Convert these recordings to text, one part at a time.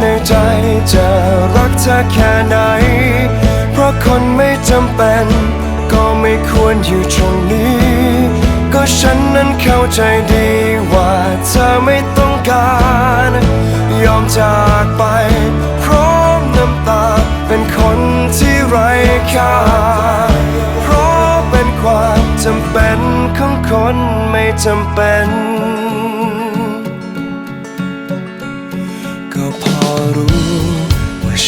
ในใจจะรักเธอแค่ไหน เพราะคนไม่จำเป็น ก็ไม่ควรอยู่ตรงนี้ ก็ฉันนั้นเข้าใจดีว่าเธอไม่ต้องการ ยอมจากไป พร้อมน้ำตา เป็นคนที่ไร้ค่า เพราะเป็นความจำเป็นของคนไม่จำเป็น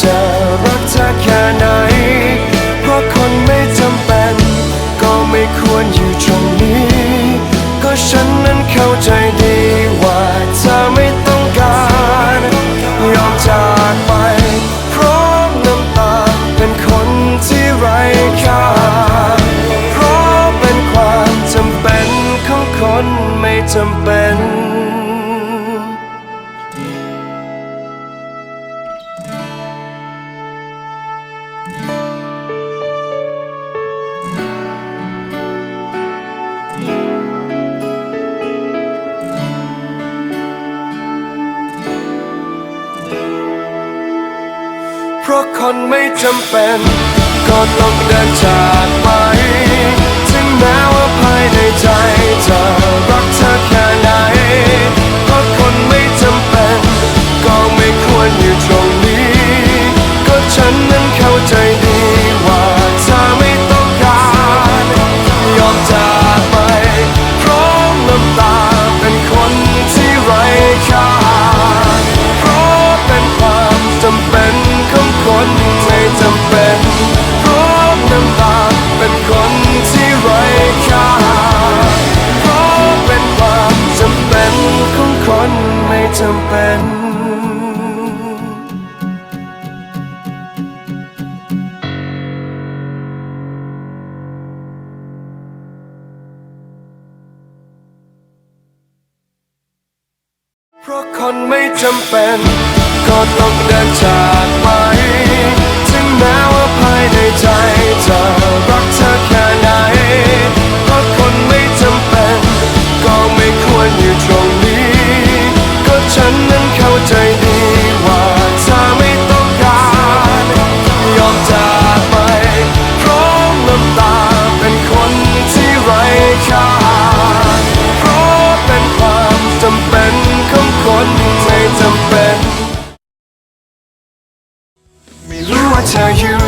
จะรักเธอแค่ไหน เพราะคนไม่จำเป็น ก็ไม่ควรอยู่ตรงนี้ ก็ฉันนั้นเข้าใจดีว่าเธอไม่ต้องการยอมจากไป พร้อมน้ำตาเป็นคนที่ไร้ค่า เพราะเป็นความจำเป็นของคนไม่จำเป็น เพราะคนไม่จำเป็น ก็ต้องเดินจากไป ถึงแม้ว่าภายในใจจะรักเธอแค่ไหน เพราะคนไม่จำเป็น ก็ไม่ควรอยู่ตรงนี้ ก็ฉันนั้นเข้าใจดีว่าเธอไม่ต้องการยอมจากไป พร้อมน้ำตาเป็นคนที่ไร้ค่า เพราะคนไม่จำเป็น ก็ต้องเดินจากไป ไม่